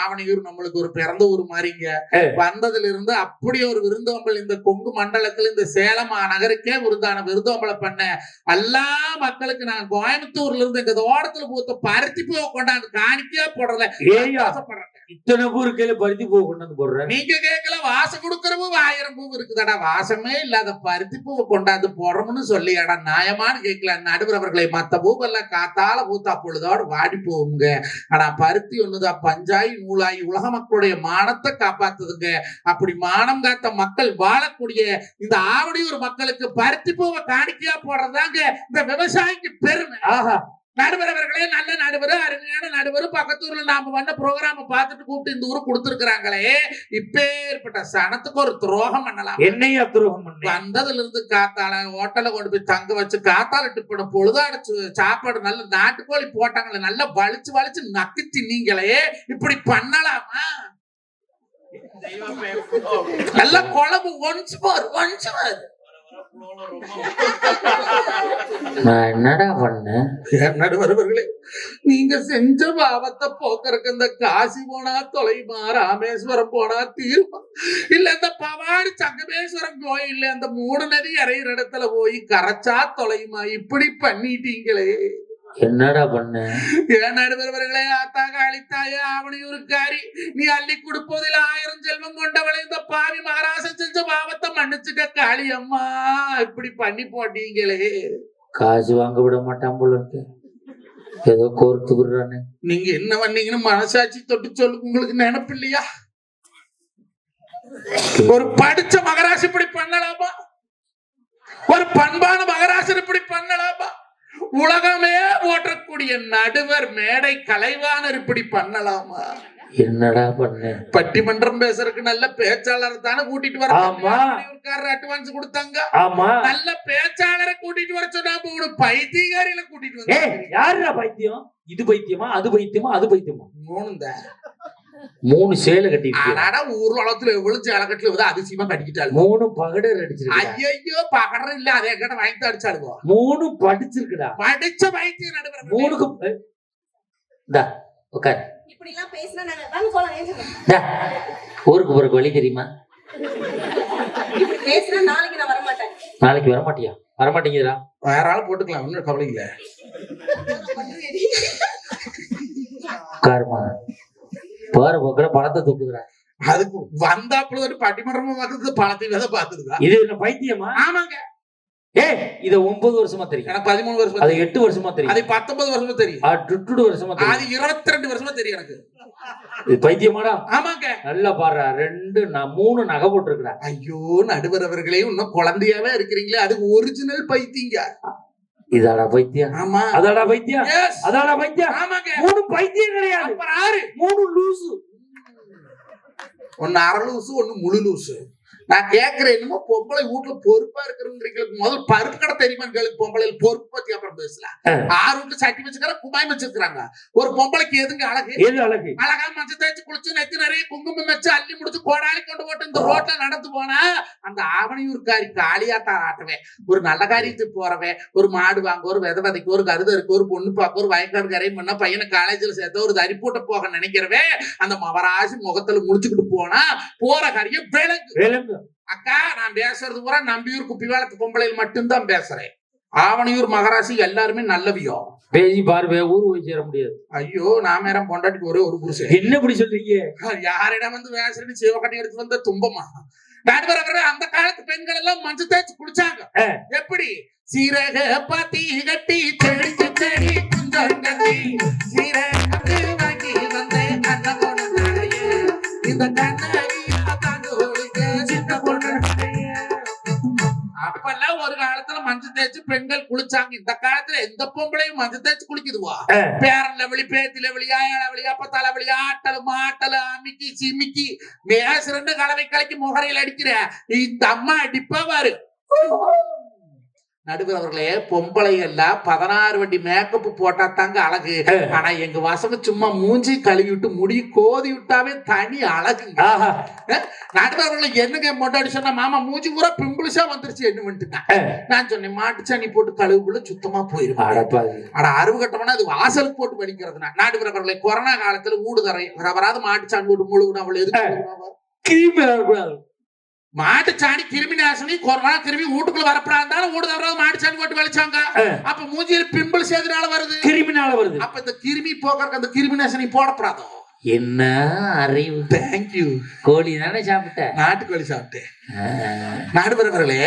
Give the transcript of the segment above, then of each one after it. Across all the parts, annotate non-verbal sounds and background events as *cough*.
ஆவணியூர் நம்மளுக்கு ஒரு பிறந்த ஊர் மாதிரிங்க. வந்ததுல இருந்து அப்படி ஒரு விருந்தோம்பல் இந்த கொங்கு மண்டலத்துல இந்த சேலம் நகருக்கே விருந்தான விருந்தோம்பலை பண்ண எல்லா மக்களுக்கு நான் கோயம்புத்தூர்ல இருந்து எங்க தோட்டத்துல பூத்த பருத்தி பூவை கொண்டாந்து காணிக்கையா போடுறல இத்தனை பூர் கையில பருத்தி பூ கொண்டு வந்து போடுறேன் நீங்க கேட்கல வாசம் கொடுக்கற பூ ஆயிரம் பூ இருக்குதாடா. வாசமே இல்லாத பருத்தி பூவை கொண்டாந்து போடுறோம்னு சொல்லியாடா. நியாயமான்னு கேட்கல நடுவர் அவர்களை மத்த பூவெல்லாம் காத்தால பூத்தா பொழுதோடு வாடி போகுங்க. ஆனா பருத்தி ஒண்ணுதான் பஞ்சாயி நூலாயி உலக மக்களுடைய மானத்தை காப்பாத்துதுங்க. அப்படி மானம் காத்த மக்கள் வாழக்கூடிய இந்த ஆவடியூர் மக்களுக்கு பருத்தி பூவை காணிக்கையா போடுறதாங்க இந்த விவசாயிக்கு பெருமை. ஆஹா. நடுவர் அவர்களே நல்ல நடுவர் அருமையான நடுவர். பக்கத்தூர்ல நாம வந்த ப்ரோக்ராம் பார்த்துட்டு கூப்பிட்டு இந்த ஊருக்கு கொடுத்துருக்காங்களே இப்பேற்பட்ட சனத்துக்கு ஒரு துரோகம் பண்ணலாம். என்னையா துரோகம் பண்ண வந்ததுல இருந்து காத்தால ஹோட்டல்ல கொண்டு போய் தங்க வச்சு காத்தால டிப்பன பொழுதாடிச்சு சாப்பாடு நல்ல நாட்டுக்கோழி போட்டாங்களே நல்லா வலிச்சு வலிச்சு நக்கி தின்னீங்களே இப்படி பண்ணலாமா? நல்ல குழம்பு ஒன்ஸ் போர் ஒன்ஸ் போர். நான் என்னடா பண்ணேன் நடுவர் நீங்க செஞ்ச பாவத்தை போக்கறக்கு இந்த காசி போனா தொலைமா ராமேஸ்வரம் போனா தீர்மா இல்ல இந்த பவானி சங்கமேஸ்வரம் கோயில்ல அந்த மூணு நதி இறையிற இடத்துல போய் கரைச்சா தொலைமா இப்படி பண்ணிட்டீங்களே. என்னடா பண்ண? ஏன் நடுவர்களே ஆத்தாக அழித்தாய ஆவணியூருக்காரி நீ அள்ளி கொடுப்பதில் ஆயிரம் செல்வம் கொண்டவளை இந்த பாவி மகாராசன் செஞ்ச பாவத்தை மன்னிச்சுக்க காளி அம்மா இப்படி பண்ணி போட்டீங்களே. காசு வாங்க விட மாட்டான் போல இருக்கு. ஏதோ கோர்த்து விடுறானே. நீங்க என்ன பண்ணீங்கன்னு மனசாட்சி தொட்டு சொல்லுங்க. உங்களுக்கு நினைப்பு இல்லையா? ஒரு படிச்ச மகராசி இப்படி பண்ணலாமா? ஒரு பண்பான மகராசன் இப்படி பண்ணலாமா? உலகமே ஓட்டக்கூடிய நடுவர் மேடை கலைவாணர் இப்படி பண்ணலாமா? என்னடா பண்ண? பட்டிமன்றம் பேசுறதுக்கு நல்ல பேச்சாளர் தானே கூட்டிட்டு வர. அட்வான்ஸ் கொடுத்தாங்க. ஆமா. நல்ல பேச்சாளரை கூட்டிட்டு வர சொன்னா ஒரு பைத்தியகாரியில கூட்டிட்டு வந்து யாருடா பைத்தியம்? இது பைத்தியமா? அது பைத்தியமா? அது பைத்தியமா? மூணு தான் மூணு சேலை ஆனாடா ஊர் உலகத்துல எவ்வளவு ஜலக்கட்டுல வந்து அதிசயமா கட்டிக்கிட்டாள் மூணு பகடர் அடிச்சிருக்கா ஐயோ பகடம் இல்ல அதே கிட்ட வாங்கி அடிச்சாளுவோ மூணு படிச்சிருக்குடா. படிச்ச வைத்தியம் நடுவர் மூணுக்கு இந்தா உட்கார் ஊருக்கு போறக்கு வழி தெரியுமா? நாளைக்கு நான் வர மாட்டேன் நாளைக்கு வர மாட்டியா வர மாட்டேங்குதுடா வேற ஆள் போட்டுக்கலாம் ஒன்னும் கவலை இல்ல. *laughs* உட்காருமா. போற போக்குல பணத்தை தூக்குதுடா. அதுக்கு வந்தாப்புல ஒரு பட்டிமன்றமா வந்தது பணத்தை விதை பாத்துருக்கா இது என்ன பைத்தியமா? ஆமாங்க. ஏய் இத ஒன்பது வருஷமா தெரியும். எனக்கு பதிமூணு வருஷமா அது. எட்டு வருஷமா தெரியும். அது பத்தொன்பது வருஷமா தெரியும். அது வருஷமா அது இருபத்தி ரெண்டு வருஷமா தெரியும் எனக்கு. இது பைத்தியமாடா. ஆமாங்க. நல்லா பாடுறா. ரெண்டு மூணு நகை போட்டுருக்குடா. ஐயோ நடுவர் அவர்களே இன்னும் குழந்தையாவே இருக்கிறீங்களே. அது ஒரிஜினல் பைத்தியங்க. இதாடா பைத்தியம் ஆமா. அதாடா பைத்தியம். அதாடா பைத்தியம் ஆமாங்க. மூணு பைத்தியம் கிடையாது. அப்புறம் ஆறு மூணு லூசு. ஒன்னு அரை லூசு ஒன்னு முழு லூசு. நான் கேக்குறேன் என்னமோ பொம்பளை வீட்டுல பொறுப்பா இருக்கிறவங்களுக்கு முதல் பருப்பு கடை தெரியுமா கேளுக்கு பொம்பளை பொறுப்பு பத்தி அப்புறம் பேசலாம். ஆறு வீட்டுல சட்டி வச்சுக்கிற குமாய் வச்சிருக்காங்க ஒரு பொம்பளைக்கு எதுங்க அழகு? எது அழகு? அழகா மஞ்சள் தேய்ச்சி குளிச்சு நெத்தி நிறைய குங்குமம் வச்சு அள்ளி முடிச்சு கோடாலி கொண்டு போட்டு இந்த ரோட்ல நடந்து போனா அந்த ஆவணியூர்காரி காளியாத்தா ஆட்டவன். ஒரு நல்ல காரியத்துக்கு போறவன் ஒரு மாடு வாங்க ஒரு வித விதைக்கு ஒரு கருத இருக்கு ஒரு பொண்ணு பார்க்க ஒரு வயக்காடு கரையும் பண்ணா பையனை காலேஜ்ல சேர்த்த ஒரு தரிப்பூட்ட போக நினைக்கிறவன் அந்த மவராசி முகத்துல முடிச்சுக்கிட்டு போனா போற காரியம் விலங்கு விலங்கு அக்கா நான் பேசுறது பூரா நம்பியூர் குப்பிவாளத்து பொம்பளையில் மட்டும்தான் பேசுறேன். ஆவணியூர் மகராசி எல்லாருமே நல்லவியோ? பேசி பார்வை ஊர் போய் சேர முடியாது. ஐயோ நான் மேரம் பொண்டாட்டிக்கு ஒரே ஒரு புருஷன். என்ன இப்படி சொல்றீங்க? யாரிடம் வந்து வேசரடி சிவகட்டி எடுத்து வந்த துன்பமா நடுவர் அந்த காலத்து பெண்கள் எல்லாம் மஞ்சள் தேய்ச்சி குடிச்சாங்க. எப்படி? சீரக பாத்தி கட்டி தெளிச்சு தேடி குஞ்சம் கட்டி. சீரக வாங்கி வந்தேன் கண்ண இந்த கண்ணகியா ஒரு காலத்துல மஞ்சள் தேய்ச்சி பெண்கள் குளிச்சாங்க. இந்த காலத்துல எந்த பொம்பளையும் மஞ்சள் தேய்ச்சி குளிக்குதுவா? ஆ. பேரன் லெவலி பேத்தி லெவலி ஆயா லெவலி அப்பத்தா லெவலி ஆட்டல் மாட்டல் அமிக்கி சிமிக்கி மேசரண்டு கலவை கலக்கி முகரையில் அடிக்கிற இந்த அம்மா அடிப்பா பாரு. நடுவர் அவர்களே பொம்பளை எல்லாம் பதினாறு வண்டி மேக்கப் போட்டா தாங்க அழகு. ஆனா எங்க வசங்க சும்மா மூஞ்சி கழுவி விட்டு முடி கோதி விட்டாவே தனி ஆஹா. நடுவர் அவர்களை என்னங்க மொட்டாடி சொன்னா மாமா மூஞ்சி பூரா பிம்பிள்ஸா வந்துருச்சு என்ன பண்ணிட்டு நான் சொன்னேன் மாட்டு சாணி போட்டு கழுவுக்குள்ள சுத்தமா அடப்பாவி ஆனா அறுவு கட்டவனா அது வாசலுக்கு போட்டு வலிக்கிறதுனா. நாட்டு அவர்களை கொரோனா காலத்துல ஊடு தரை வராது மாட்டு சாணி போட்டு முழுகுனா அவளை எதுக்கு முழுகுனா? கிருமி நாசினி கொரோனா கிருமி வீட்டுக்குள்ள வரப்படாதாலும் ஊடு தவறாது மாட்டு சாணி போட்டு வலிச்சாங்க ஆ. அப்ப மூஞ்சியில பிம்பிள்ஸ் எதனால வருது கிருமினால வருது அப்ப இந்த கிருமி போக்குறதுக்கு அந்த கிருமி நாசினி போடப்படாதோ என்ன அறிவு தேங்க்யூ கோழி தானே சாப்பிட்ட நாட்டுக்கோழி சாப்பிட்டேன் ஆ. நாடுபவர்களே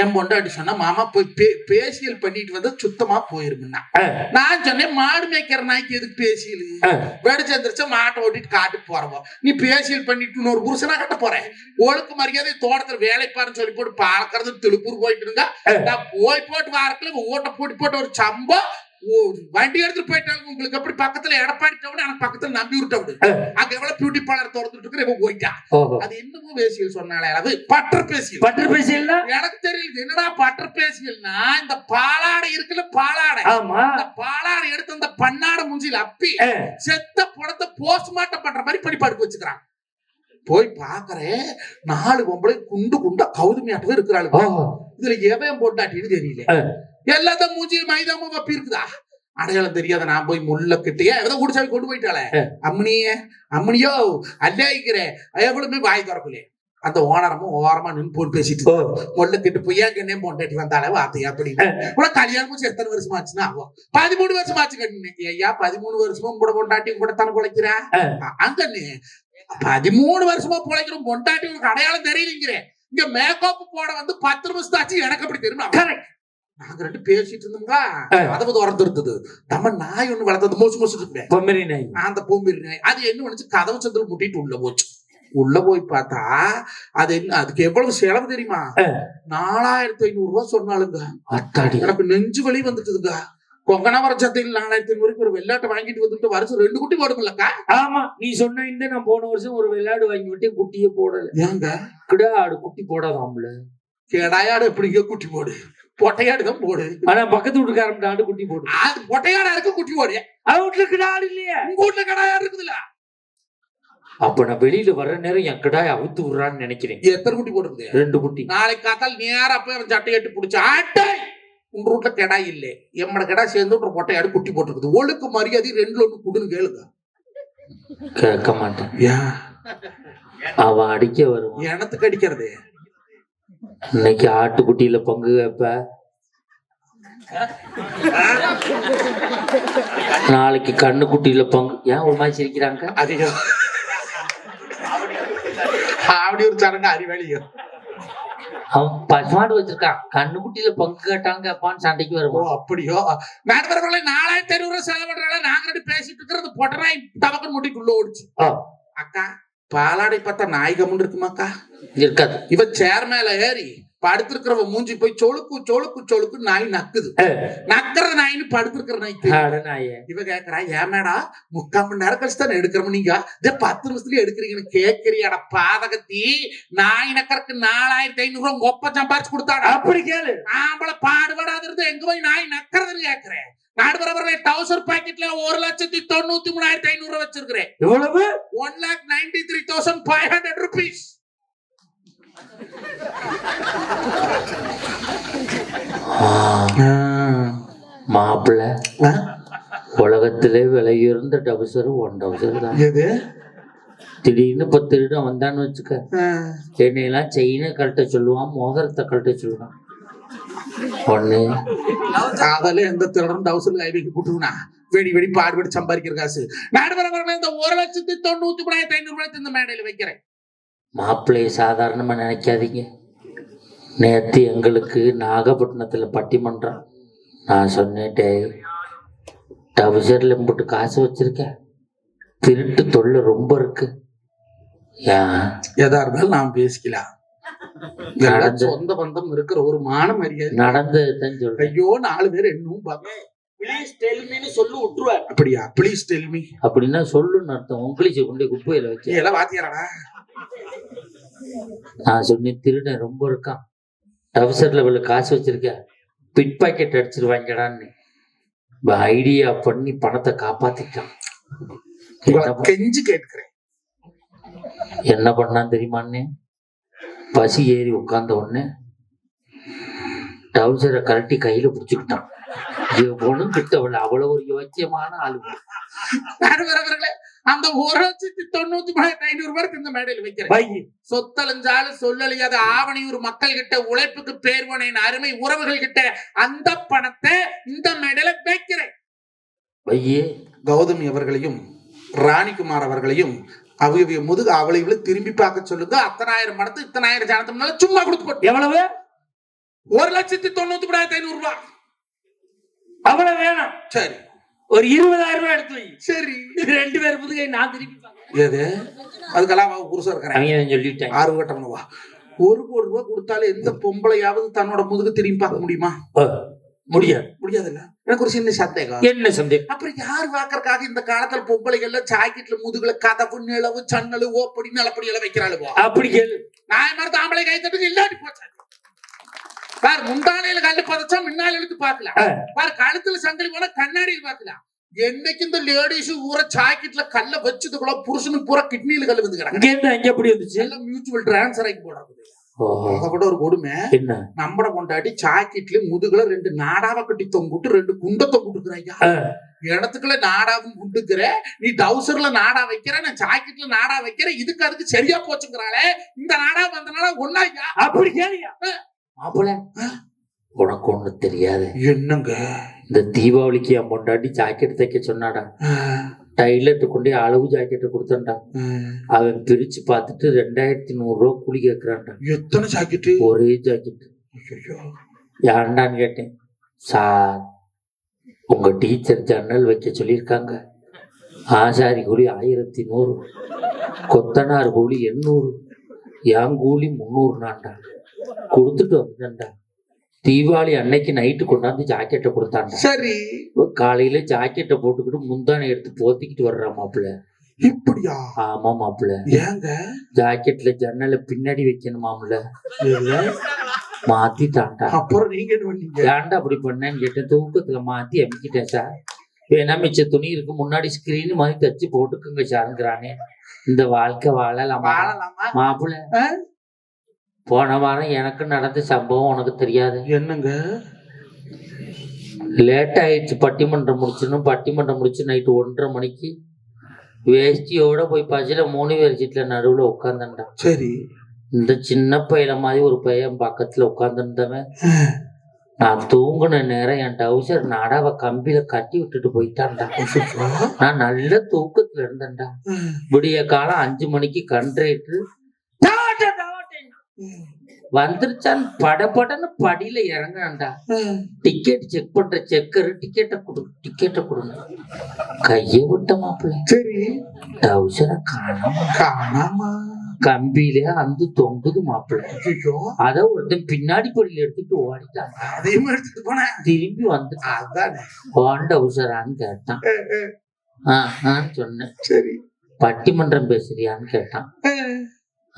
என் பொண்டாட்டி சொன்னா மாமா போய் பேசியல் பண்ணிட்டு வந்து சுத்தமா போயிருமுன்னா. நான் சொன்னேன் மாடு மேய்க்கிற நாய்க்கு எதுக்கு பேசியல் ஆ. வெடிச்சு எந்திரிச்சு மாட்டை ஓட்டிட்டு காட்டுக்கு போறோம் நீ பேசியல் பண்ணிட்டு இன்னொரு புருஷனா கட்ட போறேன் ஒழுக்கு மரியாதை தோட்டத்துல வேலை பாருன்னு சொல்லி போட்டு பார்க்கறது திருப்பூர் போயிட்டு ஆ. நான் போய் போட்டு வாரத்துல ஓட்ட போட்டு போட்டு ஒரு சம்பம் வண்டி எடுத்துட்டு போயிட்டாங்க. உங்களுக்கு எப்படி பக்கத்துல எடப்பாடி டவுன் எனக்கு பக்கத்துல நம்பி விட்டவுடு ஆ. அங்க எவ்வளவு பியூட்டி பார்லர் திறந்துட்டு இருக்கிற இவன் போயிட்டான் அது என்னமோ பேசியல் சொன்னாலே. அளவு பற்ற பேசியல் பட்டர் பேசியல்னா எனக்கு தெரியல என்னடா பற்ற பேசியல்னா இந்த பாலாடை இருக்குல்ல பாலாடை. ஆமா. அந்த பாலாடை எடுத்து அந்த பண்ணாடை மூஞ்சில அப்பி. செத்த படத்தை போஸ்ட்மார்ட்டம் பண்ற மாதிரி பண்ணி படுக்க வச்சுக்கிறான். போய் பாக்குறேன் நாலு பொம்பளை குண்டு குண்டா கௌதமியாட்டவே இருக்கிறாளுங்க. ஓஹோ இதுல எவன் போட்டாட்டின்னு தெரியல. எல்லாத்தையும் மூஞ்சி மைதாம வப்பி இருக்குதா அடையாளம் தெரியாத நான் போய் முள்ள கிட்டே ஏதோ குடிச்சாவி கொண்டு போயிட்டாளே. அம்மனியே அம்மனியோ அல்லாய்க்கிறேன் எவ்வளவுமே வாய் திறக்கலையே. அந்த ஓனரமும் ஓரமா நின்று போட்டு பேசிட்டு முள்ள கிட்ட போய் கண்ணே பொண்டாட்டி வந்தாலே வார்த்தை அப்படின்னு. கூட கல்யாணமும் எத்தனை வருஷம் ஆச்சுன்னா? ஆகும் பதிமூணு வருஷம் ஆச்சு கண்ணு. ஐயா பதிமூணு வருஷமும் கூட பொண்டாட்டி கூட தானே பிழைக்கிறா? ஆ. அங்கண்ணே பதிமூணு வருஷமா பிழைக்கிறோம். பொண்டாட்டி உனக்கு அடையாளம் தெரியலங்கிறேன் இங்க மேக்கப் போட வந்து பத்து நிமிஷம் ஆச்சு. எனக்கு அப்படி தெரியும் கரெக்ட் நாங்க ரெண்டு பேசிட்டு இருந்தோம்ல. ஆ. கதவு திறந்து இருந்தது. நம்ம நாய் ஒண்ணு வளர்த்தது மோசு மோசு இருப்பேன் பொம்மரி நாய். அந்த பூம்பெரி நாய். அது என்ன பண்ணுச்சு? கதவு சந்தில் முட்டிட்டு உள்ள போச்சு. உள்ள போய் பார்த்தா அது என்ன அதுக்கு எவ்வளவு செலவு தெரியுமா. நாலாயிரத்தி ஐநூறு ரூபாய் சொன்னாலுங்க எனக்கு நெஞ்சு வலி வந்துட்டுதுங்க. கொங்கனாவரம் சந்தையில் நாலாயிரத்தி ஐநூறுக்கு ஒரு வெள்ளாட்டை வாங்கிட்டு வந்துட்டு வருஷம் ரெண்டு குட்டி போடுமில்லக்கா? ஆமா நீ சொன்ன இந்த நான் போன வருஷம் ஒரு விளையாடு வாங்கி விட்டு குட்டியே போடல. ஏங்க? கிடா ஆடு குட்டி போடாதாம்ல. கெடாயாடு எப்படிங்க குட்டி போடு? பொட்டையாடு தான் போடு. ஆனா பக்கத்து வீட்டுக்காரன் ஆடு குட்டி போடு. அது பொட்டையாடா இருக்கு குட்டி போடு. அவன் வீட்டுல கிடா ஆடு இல்லையே. உங்க வீட்டுல கடாயாடு இருக்குதுல்ல அப்ப நான் வெளியில வர்ற நேரம் என் கிடாய் அவுத்து விடுறான்னு நினைக்கிறேன். எத்தனை குட்டி போடுறது? ரெண்டு குட்டி. நாளைக்கு காத்தால் நேரா போய் அவன் சட்டை எட்டு பிடிச்ச ஆட்டை உங்க வீட்டுல கெடா இல்லை. எம்மட கெடா சேர்ந்து ஒரு பொட்டையாடு குட்டி போட்டுருக்குது. ஒழுக்கு மரியாதை ரெண்டுல ஒண்ணு குடுன்னு கேளுங்க. கேட்க மாட்டேன். அவன் அடிக்க வருவான். எனத்துக்கு அடிக்கிறது? இன்னைக்கு ஆட்டுக்குட்டியில பங்கு வைப்ப? நாளைக்கு கண்ணு குட்டியில பங்கு. ஏன் ஒரு மாதிரி சிரிக்கிறாங்க? அதிகம் அப்படி ஒரு சடங்கு அறிவாளியோ அவன் பசுமாடு வச்சிருக்கான். கண்ணு குட்டியில பங்கு கேட்டாங்க அப்பான்னு சண்டைக்கு ஓ வருவான் அப்படியோ மேடவர்களை நாலாயிரத்தி ஐநூறு ரூபாய் செலவு பண்றாங்க நாங்க ரெண்டு பேசிட்டு இருக்கிறது பொட்டனாய் டபக்கன் முட்டிக்குள்ள ஓடிச்சு. அக்கா பாலாடை பார்த்தா நாய் கம்முன்னு இருக்குமாக்கா? இருக்காது. இவ சேர் மேல ஏறி படுத்திருக்கிறவ மூஞ்சி போய் சொலுக்கு சொலுக்கு சொலுக்கு நாய் நக்குது. நக்கிற நாயின்னு படுத்திருக்கிற நாயே. இவ கேக்குறா ஏமேடா முக்கால் மணி நேரம் கழிச்சு தானே எடுக்கிறோம் நீங்க இதே பத்து நிமிஷத்துல எடுக்கிறீங்கன்னு கேக்குறியாடா பாதகத்தி. நாய் நக்கறக்கு நாலாயிரத்தி ஐநூறு உங்க ஒப்ப சம்பாரிச்சு கொடுத்தாடா. அப்படி கேளு. ஆம்பளை பாடுபடாது இருந்து எங்க போய் நாய் நக்கறதுன்னு கேக்குறேன்? நாடுபரவர்களை டவுசர் பாக்கெட்ல ஒரு லட்சத்தி தொண்ணூத்தி மூணாயிரத்தி ஐநூறு ரூபாய் வச்சிருக்கிறேன். எவ்வளவு? One lakh ninety three thousand five hundred rupees மாப்பிள்ள உலகத்திலே விலையுயர்ந்த டவுசர் ஒன் டவுசர் தான். எது? திடீர்னு இப்ப திருடன் வந்தான்னு வச்சுக்க. என்னையெல்லாம் செயினை கழட்ட சொல்லுவான் மோதிரத்தை கழட்ட சொல்லுவான். ஒண்ணு காதல எந்த திருடன் டவுசர் கை வைக்க போட்டுருவா வெடி வெடி பாடுபடி சம்பாதிக்கிற காசு. நாடுபரவர்களை இந்த ஒரு லட்சத்தி தொண்ணூத்தி மூணாயிரத்தி ஐநூறு ரூபாய் இந்த மேடையில வைக்கிறேன். மாப்பிள்ளையை சாதாரணமா நினைக்காதீங்க. நேத்து எங்களுக்கு நாகப்பட்டினத்துல பட்டிமன்றம். நான் சொன்னேன் டவுசர்ல போட்டு காசு வச்சிருக்கேன் திருட்டு தொல்லை ரொம்ப இருக்கு. ஏன்? எதா இருந்தாலும் நாம் பேசிக்கலாம். சொந்த பந்தம் இருக்கிற ஒரு மான மரியாதை. நடந்ததுதான் சொல்றேன். ஐயோ நாலு பேர் இன்னும் பாக்க சொல்லு விட்டுருவார். அப்படியா? ப்ளீஸ் டெல் மீ அப்படின்னா சொல்லுன்னு அர்த்தம். உங்களிச்சு கொண்டு போய் குப்பையில நீ வச்சு எல்லாம் வாத்தியாரடா. நான் சொன்னேன் திருடன் ரொம்ப இருக்கான். டவுசர்ல இவ்வளவு காசு வச்சிருக்க. பிட் பாக்கெட் அடிச்சிருவாங்கடான்னு ஐடியா பண்ணி பணத்தை காப்பாத்திட்டான். என்ன பண்- கெஞ்சி கேட்கிறேன். என்ன பண்ணான் தெரியுமாண்ணே பசி ஏறி உட்கார்ந்த உடனே டவுசரை கழட்டி கையில பிடிச்சுக்கிட்டான். எவனும் கிட்டவள அவ்வளவு ஒரு யோக்கியமான ஆளு. அந்த ஒரு லட்சத்தி தொண்ணூத்தி மூணாயிரத்தி ஐநூறு பேருக்கு இந்த மேடையில் வைக்கிறேன். பை சொத்தழிஞ்சாலும் சொல்லழியாத ஆவணியூர் மக்கள் கிட்ட உழைப்புக்கு பேர்வனின் அருமை உறவுகள் கிட்ட அந்த பணத்தை இந்த மேடையில வைக்கிறேன். பையே கௌதமி அவர்களையும் ராணிகுமார் அவர்களையும் அவைய முதுகு அவளைகளை திரும்பி பார்க்க சொல்லுங்க. அத்தனாயிரம் பணத்தை இத்தனாயிரம் ஜனத்தம்னால சும்மா கொடுத்து போட்டு. எவ்வளவு? ஒரு லட்சத்தி தொண்ணூத்தி மூணாயிரத்தி ஐநூறு ரூபாய் அவ்வளவு வேணாம். சரி. ஒரு இருபதாயிரம் ரூபாய் எடுத்து வை. சரி. ரெண்டு பேர் புதுகை நான் பார்க்கிறேன். எது? அதுக்கெல்லாம் புருஷன் இருக்கிறேன் சொல்லிட்டேன். ஆறு கட்டணுவா ஒரு கோடி ரூபாய் கொடுத்தாலும் எந்த பொம்பளையாவது தன்னோட முதுகு திரும்பி பார்க்க முடியுமா? முடியாது. முடியாதுல்ல? எனக்கு ஒரு சின்ன சந்தேகம் என்ன சந்தேகம் அப்புறம் யார் வாக்கறக்காக இந்த காலத்துல பொம்பளைகள்ல ஜாக்கெட்ல முதுகுல கதவு நிலவு சன்னலு ஓப்படி நிலப்படி எல்லாம் வைக்கிறாளுவோ அப்படி கேளு நான் மாதிரி ஆம்பளை கை தட்டுக்கு இல்லாட்டி போச்சு பார் முந்தானையில கல்லு பதச்சா முன்னால இழுத்து பார்க்கலாம் ஆ. பார் கழுத்துல சங்கிலி போனா கண்ணாடியில் பார்க்கலாம் என்னைக்கு இந்த லேடிஸ் ஊர ஜாக்கெட்ல கல்ல வச்சதுக்குள்ள புருஷனுக்கு பூரா கிட்னியில கல்லு வந்து கிடக்கு இங்க எப்படி வந்துச்சு எல்லாம் மியூச்சுவல் டிரான்ஸ்ஃபர் ஆகி போடுறது விட ஒரு கொடுமை. என்ன? நம்மட கொண்டாடி ஜாக்கெட்ல முதுகுல ரெண்டு நாடாவ கட்டி தொங்குட்டு ரெண்டு குண்ட தொங்குட்டுக்கிறாய்யா இடத்துக்குள்ள நாடாவும் குண்டுக்கிற நீ டவுசர்ல நாடா வைக்கிற நான் ஜாக்கெட்ல நாடா வைக்கிறேன் இதுக்கு அதுக்கு சரியா போச்சுங்கிறாளே. இந்த நாடா வந்தனால ஒன்னாய்யா அப்படி கேளியா மாப்பிள உனக்கு ஒண்ணு தெரியாது. என்னங்க? இந்த தீபாவளிக்கு என் பொண்டாட்டி ஜாக்கெட் தைக்க சொன்னாடா. டைலர்ட்ட கொண்டு அளவு ஜாக்கெட்டை கொடுத்தேன்டா. அவன் பிரிச்சு பார்த்துட்டு ரெண்டாயிரத்தி நூறு ரூபா கூலி கேட்கறான்டா எத்தனை ஜாக்கெட்டு ஒரே ஜாக்கெட். யாண்டான்னு கேட்டேன். சார் உங்க டீச்சர் ஜன்னல் வைக்க சொல்லியிருக்காங்க. ஆசாரி கூலி ஆயிரத்தி நூறு. கொத்தனார் கூலி எண்ணூறு. என் கூலி முந்நூறு நான்டா கொடுத்துட்டு வந்துட்டேன்டா. தீபாவளி அன்னைக்கு நைட்டு கொண்டாந்து ஜாக்கெட்டை கொடுத்தான்டா. சரி. காலையில ஜாக்கெட்டை போட்டுக்கிட்டு முந்தானை எடுத்து போத்திக்கிட்டு வர்றா மாப்பிள்ள. இப்படியா? ஆமா மாப்பிள்ள. ஏங்க? ஜாக்கெட்ல ஜன்னலை பின்னாடி வைக்கணுமாம்ல மாத்திட்டான்டா. அப்புறம் நீங்க என்ன பண்ணீங்க? ஏன்டா அப்படி பண்ணேன்னு கேட்டேன். தூக்கத்துல மாத்தி அமைக்கிட்டேன் சார் வேணா மிச்ச துணி இருக்கு? முன்னாடி ஸ்கிரீன் மாதிரி தச்சு போட்டுக்குங்க சாருங்கிறானே இந்த வாழ்க்கை வாழலாமா? வாழலாமா? மாப்பிள்ள? போன வாரம் எனக்கு நடந்த சம்பவம் உனக்கு தெரியாது. என்னங்க? லேட் ஆயிடுச்சு பட்டிமன்றம் முடிச்சிடணும் பட்டிமன்றம் முடிச்சு நைட்டு ஒன்றரை மணிக்கு வேஷ்டியோட போய் பசில மூணு பேர் சீட்ல நடுவுல உட்காந்துட்டான் சரி. இந்த சின்ன பையல மாதிரி ஒரு பையன் பக்கத்துல உட்காந்துருந்தவன் நான் தூங்குன நேரம் என் டவுசர் நாடாவை கம்பியில கட்டி விட்டுட்டு போயிட்டான்டா. நான் நல்ல தூக்கத்துல இருந்தேன்டா. விடிய காலம் அஞ்சு மணிக்கு கண்ட்ரேட்டு வந்துருச்சான். படபடன்னு படியில இறங்குறான்டா. டிக்கெட் செக் பண்ற செக்கர் டிக்கெட்டை கொடு டிக்கெட்டை கொடுங்க. கையை விட்ட மாப்பிள்ள சரி. டவுசரை காணாம. காணாமா. கம்பியில அந்த தொங்குது மாப்பிள்ள அத ஒருத்தன் பின்னாடி படியில எடுத்துட்டு ஓடிட்டான். அதையும் எடுத்துட்டு போனேன். திரும்பி வந்து ஹோன் டவுசரான்னு கேட்டான். அஹ், அஹ், ஆ ஆன்னு சொன்னேன். சரி. பட்டிமன்றம் பேசுறியான்னு கேட்டான். அஹ்,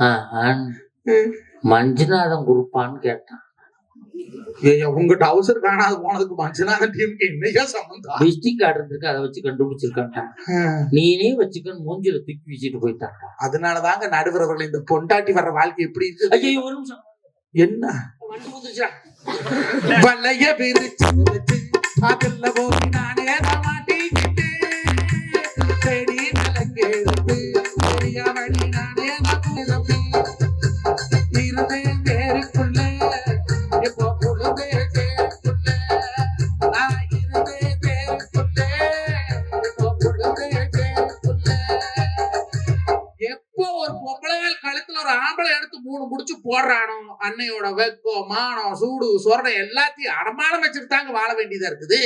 ஆ ஆன்னு. அஹ். மஞ்சுநாதன் குரூப்பான்னு கேட்டான். ஏய்யா, உங்க டவுசர் காணாது போனதுக்கு மஞ்சநாதன் டீமுக்கு என்னையா சம்பந்தம் விசிட்டிங் கார்டு இருந்திருக்கு அதை வச்சு கண்டுபிடிச்சிருக்கான்டா நீனே வச்சுக்கன்னு மூஞ்சில தூக்கி வீசிட்டு போயிட்டான்டா அதனாலதாங்க நடுவர் அவர்கள் இந்த பொண்டாட்டி வர்ற வாழ்க்கை எப்படி இருக்கு ஐயோ ஒரு நிமிஷம். என்ன. வலைய வச்சு அதுல போய் நானே அன்னையோட வெக்கம் மானம் சூடு சொரணை எல்லாத்தையும் அடமானம் வச்சுட்டு தாங்க வாழ வேண்டியதா இருக்குது.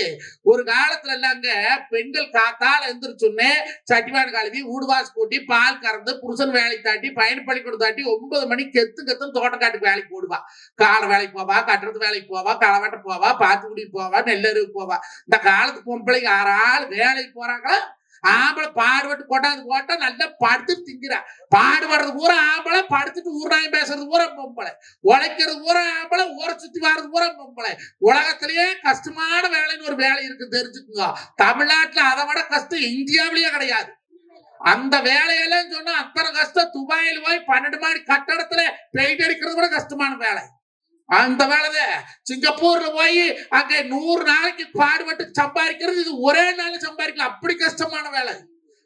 ஒரு காலத்துல எல்லாங்க பெண்கள் காத்தால எந்திரிச்சுன்னே சட்டிவாடு கழுவி ஊடுவாசு கூட்டி பால் கறந்து புருஷன் வேலைக்கு தாட்டி பயண பள்ளிக்கூடம் தாட்டி ஒன்பது மணிக்கு கெத்து கெத்துன்னு தோட்டக்காட்டுக்கு வேலைக்கு போடுவா காலை வேலைக்கு போவா கட்டுறது வேலைக்கு போவா களவாட்ட போவா பாத்துக்குடி போவா நெல்லருக்கு போவா. இந்த காலத்து பொம்பளைங்க ஆள் வேலைக்கு போறாங்களா? ஆம்பளை பாடுபட்டு கொண்டாந்து போட்டா நல்லா படுத்து திங்கிறா. பாடுபடுறது பூரா ஆம்பளை படுத்துட்டு ஊர்நாயம் பேசுறது பூரா பொம்பளை. உழைக்கிறது பூரா ஆம்பளை ஊரை சுத்தி வர்றது பூரா பொம்பளை. உலகத்திலேயே கஷ்டமான வேலைன்னு ஒரு வேலை இருக்கு தெரிஞ்சுக்குங்க. தமிழ்நாட்டுல அதை விட கஷ்டம் இந்தியாவிலேயே கிடையாது. அந்த வேலையெல்லாம் சொன்னா அத்தனை கஷ்டம் துபாயில் போய் பன்னெண்டு மணி கட்டடத்துல பெயிண்ட் அடிக்கிறது கூட கஷ்டமான வேலை. அந்த வேலை சிங்கப்பூர்ல போய் அங்க நூறு நாளைக்கு பாடுபட்டு சம்பாதிக்கிறது இது ஒரே நாள் சம்பாதிக்கலாம். அப்படி கஷ்டமான வேலை.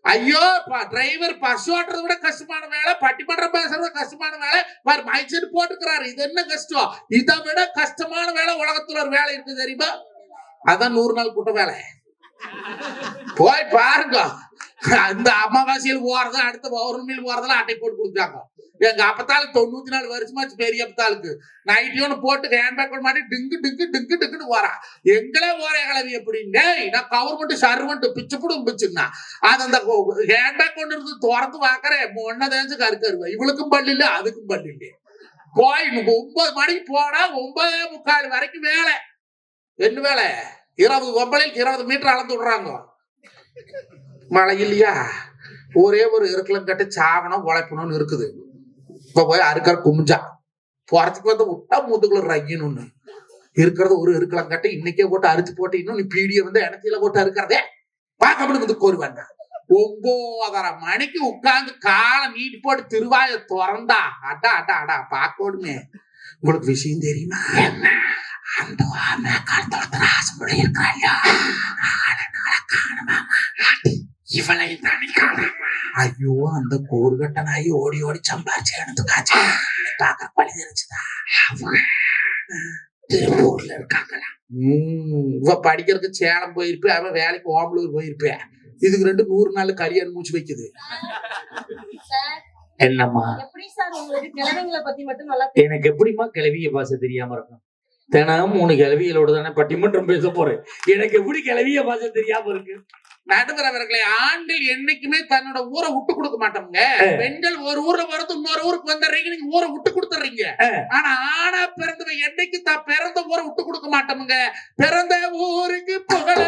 ஐயோ டிரைவர் பஸ் ஓட்டுறது விட கஷ்டமான வேலை பட்டிமன்றம் பேசுறது கஷ்டமான வேலை. பாரு மைசூர் போட்டுக்கிறாரு. இது என்ன கஷ்டம்? இதை விட கஷ்டமான வேலை உலகத்துல ஒரு வேலை இருக்கு தெரியுமா? அதான் நூறு நாள் கூட்ட வேலை. போய் பாருங்க. அந்த அமாவாசையில் போறது அடுத்த பௌர்ணமியில் போறதெல்லாம் அட்டை போட்டு கொடுத்தாங்க எங்க அப்பத்தாளுக்கு தொண்ணூத்தி நாலு வருஷமாச்சு பெரிய அப்பத்தாளுக்கு. நைட்டியோன்னு போட்டு ஹேண்ட்பேக் மாட்டி டிங்கு டிங்கு டிங்கு டிங்குன்னு போறா. எங்களே போற கிளவி எப்படிங்க நான் கவர்மெண்ட் சர்வெண்ட் பிச்சு பிடும் பிச்சுன்னா. அது அந்த ஹேண்ட்பேக் கொண்டு இருந்து திறந்து பாக்குறேன் ஒன்ன தேஞ்சு கருக்கருவா இவளுக்கும் பள்ளி இல்லை அதுக்கும் பள்ளி இல்லையே போய் ஒன்பது மணிக்கு போனா ஒன்பதே முக்கால் வரைக்கும் வேலை. என்ன வேலை? இருபது ஒன்பதுக்கு இருபது மீட்டர் அளந்து விடுறாங்க. மழை இல்லையா? ஒரே ஒரு இருக்கலாம் கட்டு சாவணும் உழைப்பணும்னு இருக்குது. இப்ப போய் அறுக்கிற குமிஞ்சா. போறதுக்கு வந்து விட்டா மூத்துக்குள்ள ரங்கின்னு இருக்கிறது ஒரு இருக்கலாம் கட்டு இன்னைக்கே போட்டு அரிச்சு போட்டு இன்னும் நீ பீடிய வந்து எனத்தில போட்டு அறுக்கிறதே. பார்க்க முடியுது கோருவாங்க ஒன்பதரை மணிக்கு உட்கார்ந்து காலை நீட்டி போட்டு திருவாய திறந்தா அடா அடா அடா பார்க்கணுமே. உங்களுக்கு விஷயம் தெரியுமா? அந்த காலத்துல ஆசைப்படி இருக்கிறாள்? இவளை தானே ஐயோ அந்த கூறுகட்ட நாய் ஓடி ஓடி சம்பாரிச்சு எடுத்து காய்ச்சா பாக்குற பழி தெரிஞ்சுதா அவங்க திருப்பூர்ல இருக்காங்களா உம் இவ படிக்கிறதுக்கு சேலம் போயிருப்பேன் அவன் வேலைக்கு ஓம்பலூர் போயிருப்பேன் இதுக்கு ரெண்டு நூறு நாள் கல்யாணம் மூச்சு வைக்குது சார் என்னம்மா எப்படி சார் உங்களுக்கு கிழமைங்களை பத்தி மட்டும் நல்லா எனக்கு எப்படிம்மா கிளவிய பாச தெரியாம இருக்கும் தினம் மூணு கிளவிகளோட தானே பட்டிமன்றம் பேச போறேன் எனக்கு எப்படி கிளவிய பாச தெரியாம இருக்கு நடுவர் அவர்களை ஆண்கள் என்னைக்குமே தன்னோட ஊரை விட்டு கொடுக்க மாட்டோம்ங்க. பெண்கள் ஒரு ஊர்ல வரது இன்னொரு ஊருக்கு வந்துடுறீங்க நீங்க ஊரை விட்டு கொடுத்துறீங்க ஆனா ஆனா பிறந்தவன் என்னைக்கு தான் பிறந்த ஊரை விட்டு கொடுக்க மாட்டோமுங்க. பிறந்த ஊருக்கு புகழ